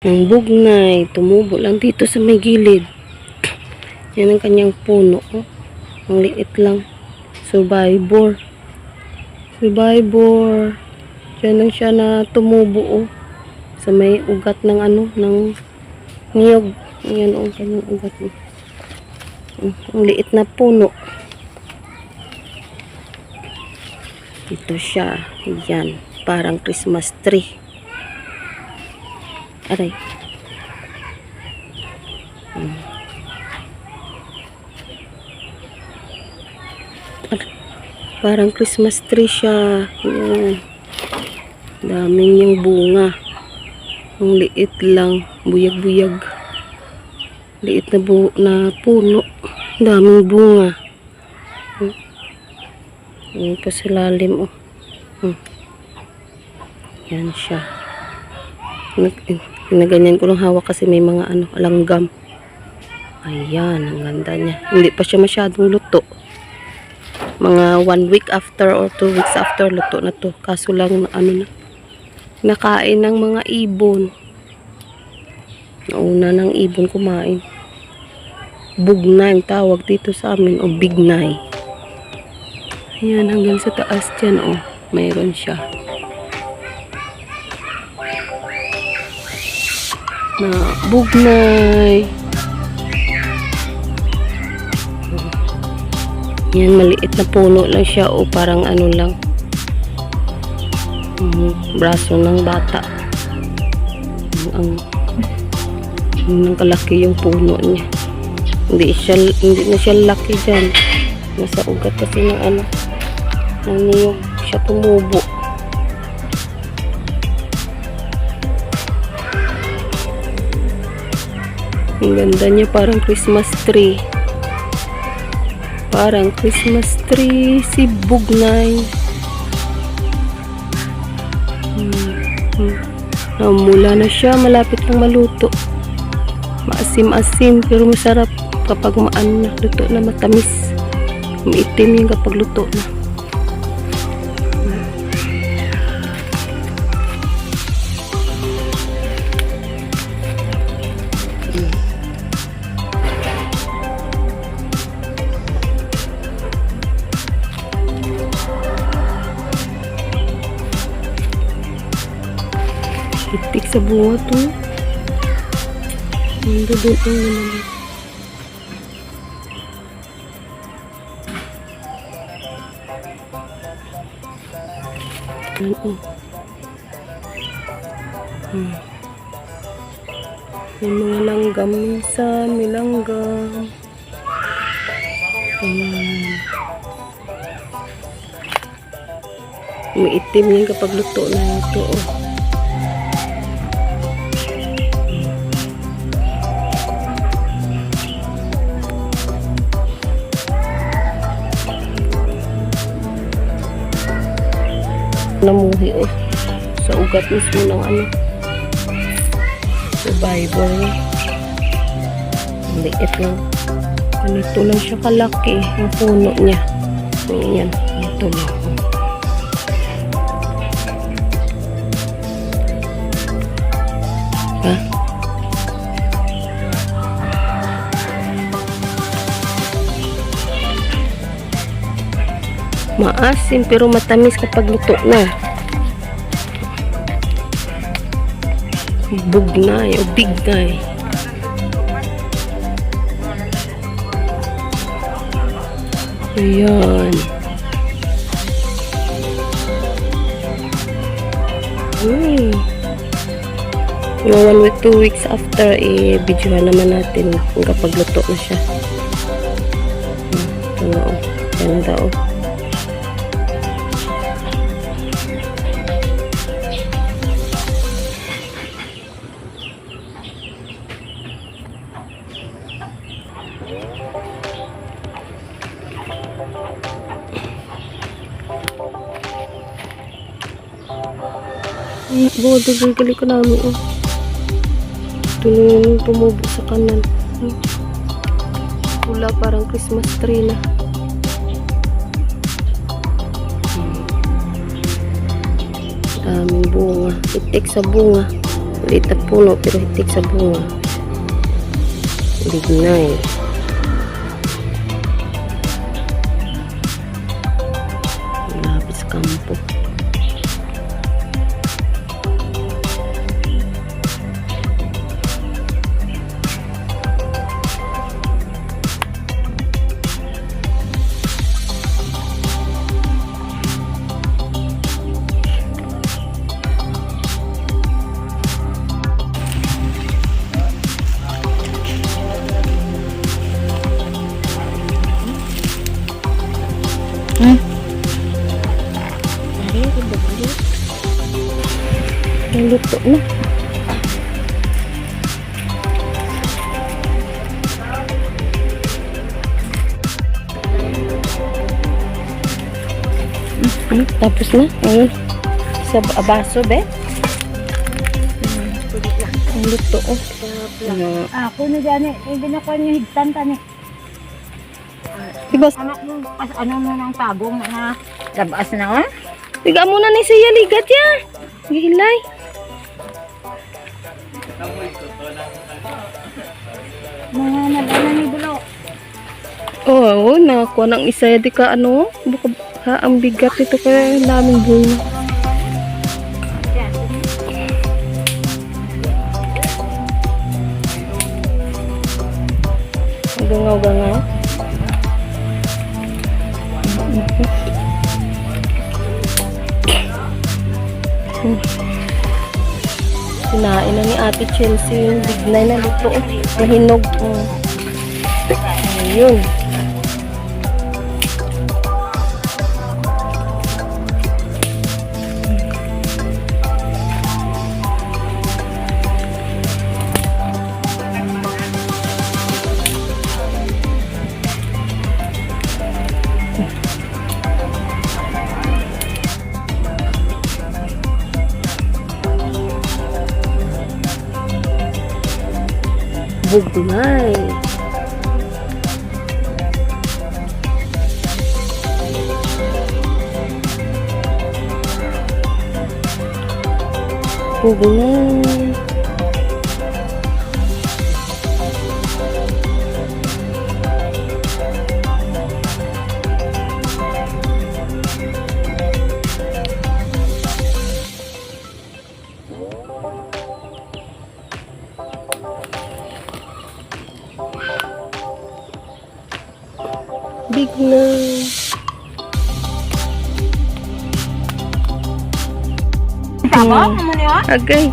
Ang bugnay, tumubo lang dito sa may gilid. Yan ang kanyang puno. Oh. Ang liit lang. Survivor. Survivor. Diyan lang siya na tumubo oh. Sa may ugat ng ano, ng niyog. Ayan oh, ang kanyang ugat. Oh. Mm, Ang liit na puno. Ito siya. Yan. Parang Christmas tree. Aray. Hmm. Ar- Parang Christmas tree siya. Yan. Dami niyang bunga. Ang liit lang. Buyag-buyag. Liit na, bu na puno. Daming bunga. Hmm. Yan pa sa lalim. Oh. Hmm. Yan siya. Nag- Ginaganyan ko lang hawak kasi may mga ano, langgam. Ayan, ang ganda niya. Hindi pa siya masyadong luto. Mga one week after or two weeks after luto na to. Kaso lang ano na, nakain ng mga ibon. Nauna ng ibon kumain. Bugnay tawag dito sa amin o bignay. Ayan, hanggang sa taas dyan oh. Mayroon siya. Na bugnay. Yan, maliit na puno lang siya o parang ano lang. Mm, braso ng bata. Ang, ang, kalaki yung puno niya. Hindi siya hindi na siya laki diyan. Nasa ugat kasi ng ano ng niyog siya tumubo. Ang ganda niya parang Christmas tree. Parang Christmas tree si Bugnay. Hmm. Hmm. Namula na siya, malapit lang maluto. Maasim-asim pero masarap kapag maan na, luto na matamis. Umiitim yung kapag luto na. Sa bunga to. Ang naman. Yan oh. Hmm. Yung mga langgam minsan, may langgam. Ayan. Umiitim yan kapag luto na ito oh. Namuhi oh. Sa ugat mismo ng ano. Survivor. Ang liit lang. Ganito lang siya kalaki. Yung puno niya. Ayan. Ito lang. Ha? Maasim pero matamis kapag luto na. Bugnay o bignay. Ayan. Hmm. Mga one week, two weeks after, i-videohan naman natin kung kapag luto na siya. Hmm. Ito na oh. Ganda oh. Bodo, gali ko namin, oh. Na yung tumubo sa kanan. Hmm. Pula, parang Christmas tree na. Daming bunga. Itik sa bunga. Liit na puno pero hitik sa bunga. Bignay. Naluto na. Hmm, tapos na. Ayun. Sa abaso, be. Ang luto, oh. Ano, Ako na dyan eh. Hindi na ko niya higtan tani. Diba, Anak mo, pas ano mo ng tagong na labas na oh. tiga mo na ni siya ligat ya. Gihilay. Mga nagana ni Bulo. Oo, oh, nakakuha ng isa di ka ano, baka ha, ang bigat nito kaya daming bunga. Gangaw-gangaw. Hmm. Sinain na ni Ate Chelsea yung bignay na luto. Mahinog. Oh. Ayun. Bugnay. Bugnay. Tama? Hmm. Agay.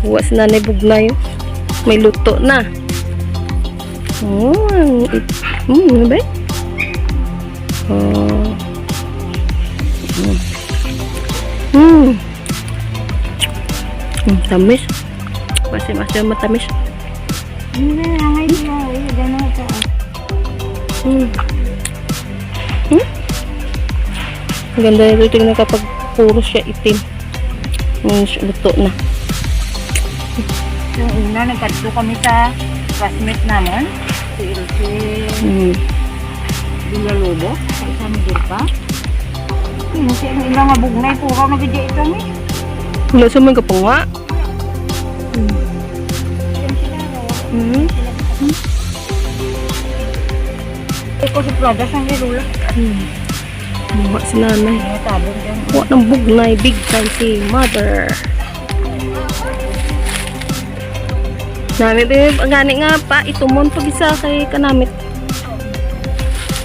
Kuha sa nanay bugnay. oh. May luto na. Oh, ang it. Hmm, ano ba? Oh. Hmm. Hmm. Hmm, tamis. Kasi masih matamis. Hindi Hmm. Hmm? Ganda nito tingnan kapag puro siya itim. Hmm, siya luto na. Yung una, nagkadto kami sa classmate namin. Si Ilse Hmm. Villalobos. Sa isang Mirka. Yung si ang ilang nga bugnay. Puro nagdya ito ni. Wala sa mga kapunga. Hmm. Yan sila. Hmm. Ito si Prada sa Lula. Hmm. Muha si nanay. Kuha ng bugnay, big time si mother. Nami din, gani nga pa, itumon pag isa kay kanamit.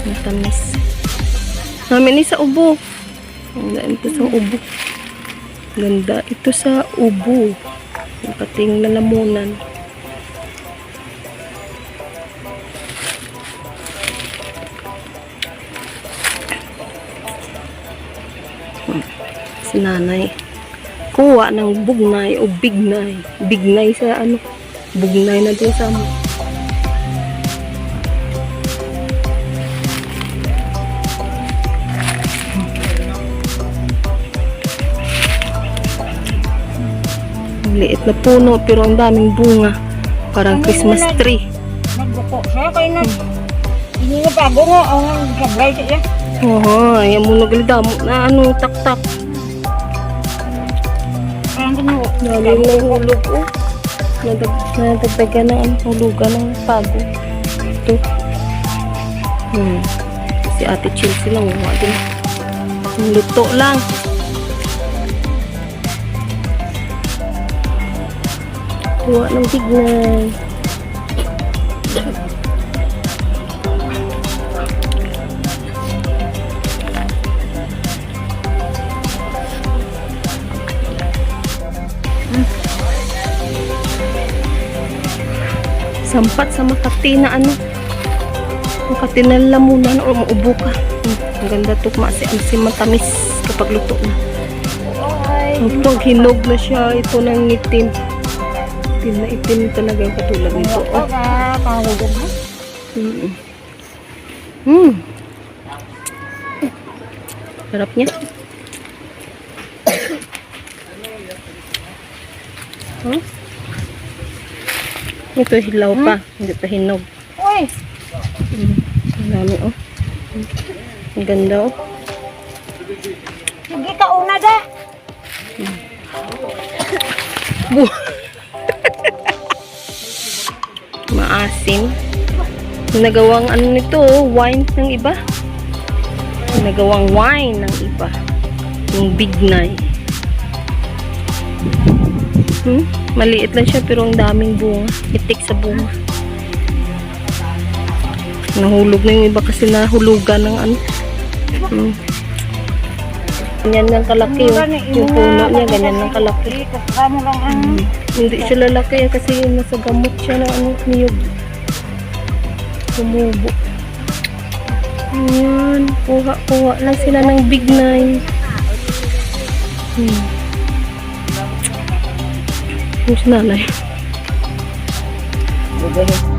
Ang tamis. Nami ni sa ubo. Ang ganda ito sa ubo. Ganda ito sa ubo. Yung pating lalamunan. Si nanay kuha ng bugnay o bignay bignay sa ano bugnay na din sa mo Ang liit na puno pero ang daming bunga parang Christmas tree Nagbuko siya. Kaya na. Hindi nga bago nga. Ang sablay siya. Oo, ayaw mo naglidamo na ano, tak-tak. Dami ng hulog oh. Nadag nadagdagan ng ano, hulugan ng pago. Ito. Hmm. Si Ate Chelsea lang, wala din. Ang luto lang. Tuwa ng bignay. Sampat sa Makati na ano. Makati na lamunan o maubo ka. Hmm, ang ganda to kasi ang si matamis kapag luto na. Ito, hinog na siya. Ito ng itim. Itim na itim talaga yung katulad nito. Ito Oh. Mm. Mm. Sarap niya. Huh? Ito hilaw pa, hindi pa hinog. Uy, Mm. Ang dami oh. Ang ganda oh. sige ka una da. Bu- Maasim. Nagawang ano nito, oh, wine ng iba. Nagawang wine ng iba. Yung bignay. Hmm? Maliit lang siya pero ang daming bunga. Itik sa bunga. Nahulog na yung iba kasi nahulugan ng ano. Hmm. Ganyan lang kalaki yung, yung puno niya, ganyan lang kalaki. Ang... Hindi siya lalaki eh, kasi nasa gamot siya na ano, niyog. Tumubo. Ayan, kuha-kuha lang sila ng big nine. Hmm. Yung si nanay. Bugahin.